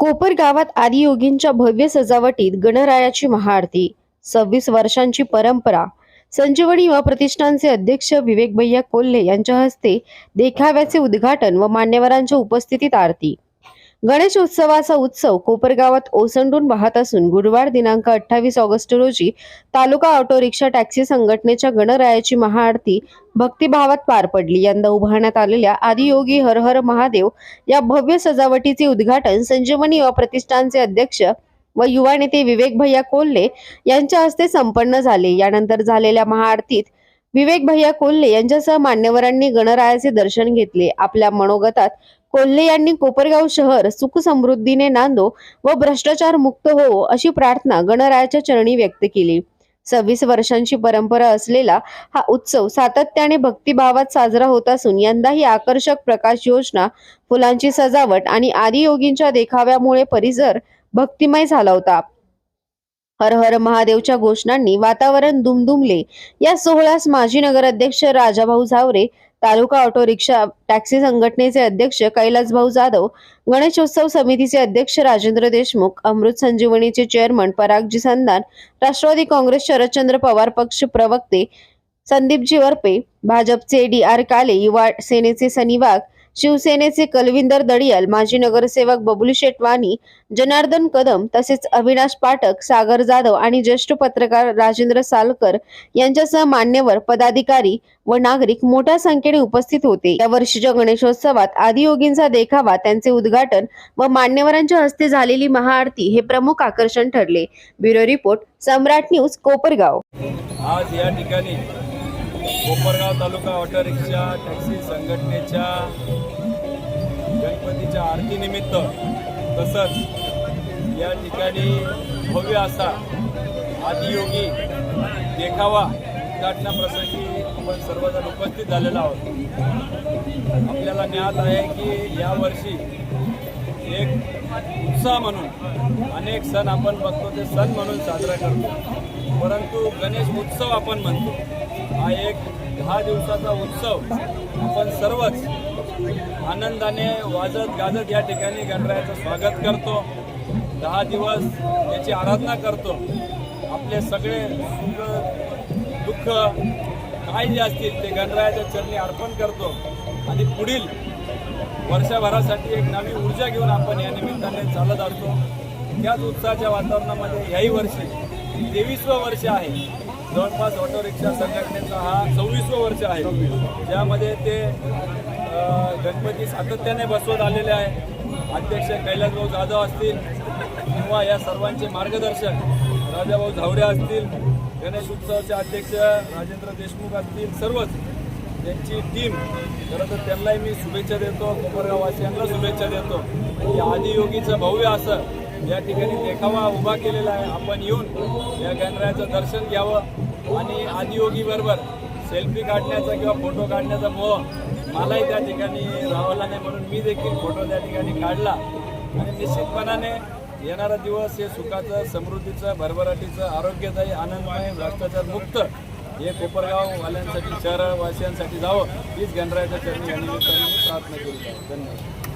कोपर गावात आदियोगींच्या भव्य सजावटीत गणरायाची महाआरती. सव्वीस वर्षांची परंपरा. संजीवनी व प्रतिष्ठानचे अध्यक्ष विवेक भैया कोल्हे यांच्या हस्ते देखाव्याचे उद्घाटन व मान्यवरांच्या उपस्थितीत आरती. गणेश उत्सवाचा उत्सव कोपरगावात ओसंडून वाहत असून गुरुवार दिनांक अठ्ठावीस ऑगस्ट रोजी तालुका ऑटो रिक्षा टॅक्सी संघटनेच्या गणरायाची महाआरती भक्तिभावात पार पडली. यंदा उभारण्यात आलेल्या आदियोगी हर हर महादेव या भव्य सजावटीचे उद्घाटन संजीवनी युवा प्रतिष्ठानचे अध्यक्ष व युवा नेते विवेक भैया कोल्हे यांच्या हस्ते संपन्न झाले. यानंतर झालेल्या महाआरतीत विवेक भैया कोल्हे यांच्यासह मान्यवरांनी गणरायाचे दर्शन घेतले. आपल्या मनोगतात कोल्हे यांनी कोपरगाव शहर सुख समृद्धीने नांदो व भ्रष्टाचार मुक्त हो अशी प्रार्थना गणरायाच्या चरणी व्यक्त केली. सव्वीस वर्षांची परंपरा असलेला हा उत्सव सातत्याने भक्तिभावात साजरा होत असून यंदाही आकर्षक प्रकाश योजना फुलांची सजावट आणि आदियोगींच्या देखाव्यामुळे परिसर भक्तिमय झाला होता. हर हर महादेवच्या घोषणांनी वातावरण दुमदुमले. या सोहळ्यास माजी नगराध्यक्ष राजाभाऊ झावरे तालुका ऑटो रिक्षा टॅक्सी संघटनेचे अध्यक्ष कैलासभाऊ जाधव गणेशोत्सव समितीचे अध्यक्ष राजेंद्र देशमुख अमृत संजीवनीचे चेअरमन परागजी संधान राष्ट्रवादी काँग्रेस शरदचंद्र पवार पक्ष प्रवक्ते संदीपजी वरपे भाजपचे डी आर काले युवा सेनेचे सनी वाघ शिवसेनेचे कलविंदर दडियाल माजी नगरसेवक बबलू शेटवानी जनार्दन कदम तसेच अविनाश पाठक सागर जाधव आणि ज्येष्ठ पत्रकार राजेंद्र सालकर यांच्यासह मान्यवर पदाधिकारी व नागरिक मोठ्या संख्येने उपस्थित होते. या वर्षीच्या गणेशोत्सवात आदियोगींचा देखावा त्यांचे उद्घाटन व मान्यवरांच्या हस्ते झालेली महाआरती हे प्रमुख आकर्षण ठरले. Bureau report Samrat news Kopargaon. आज या ठिकाणी Kopargaon taluka auto rickshaw taxi संघटनेच्या गणपतीच्या आरतीनिमित्त तसंच या ठिकाणी भव्य असा आदियोगी देखावा उद्घाटनाप्रसंगी आपण सर्वजण उपस्थित झालेलो आहोत. आपल्याला ज्ञात आहे की यावर्षी एक उत्साह म्हणून अनेक सण आपण बघतो ते सण म्हणून साजरा करतो. परंतु गणेश उत्सव आपण म्हणतो. हा एक दहा दिवसाचा उत्सव. आपण सर्वच आनंदाने वाजत गाजत या ठिकाणी गणरायाचं स्वागत करतो. दहा दिवस याची आराधना करतो. आपले सगळे सुख दुःख काय जे असतील ते गणरायाच्या चरणी अर्पण करतो. आणि पुढील वर्षभरासाठी एक नवी ऊर्जा घेऊन आपण या निमित्ताने चालत असतो. त्याच उत्साहाच्या वातावरणामध्ये याही वर्षी तेवीसवं वर्ष आहे. जवळपास ऑटो रिक्षा संघटनेचा हा सव्वीसवं वर्ष आहे. ज्यामध्ये ते गणपती सातत्याने बसवत आलेले आहे. अध्यक्ष कैलासभाऊ जाधव असतील किंवा या सर्वांचे मार्गदर्शक राजाभाऊ झावरे असतील गणेश उत्सवाचे अध्यक्ष राजेंद्र देशमुख असतील सर्वच त्यांची टीम खरं तर त्यांनाही मी शुभेच्छा देतो कोपरगाववासियांना शुभेच्छा देतो. की आदियोगीचं भव्य असं या ठिकाणी देखावा उभा केलेला आहे. आपण येऊन या गणरायाचं दर्शन घ्यावं आणि आदियोगीबरोबर सेल्फी काढण्याचा किंवा फोटो काढण्याचा मोह मलाही त्या ठिकाणी राहावला नाही म्हणून मी देखील फोटो त्या ठिकाणी काढला. आणि निश्चितपणाने येणारा दिवस हे सुखाचं समृद्धीचं भरभराटीचं आरोग्यदायी आनंदमय भ्रष्टाचार मुक्त हे कोपरगाववाल्यांसाठी शहरवासियांसाठी जावं हीच गणरायाच्या चरणी प्रार्थना केली धन्यवाद.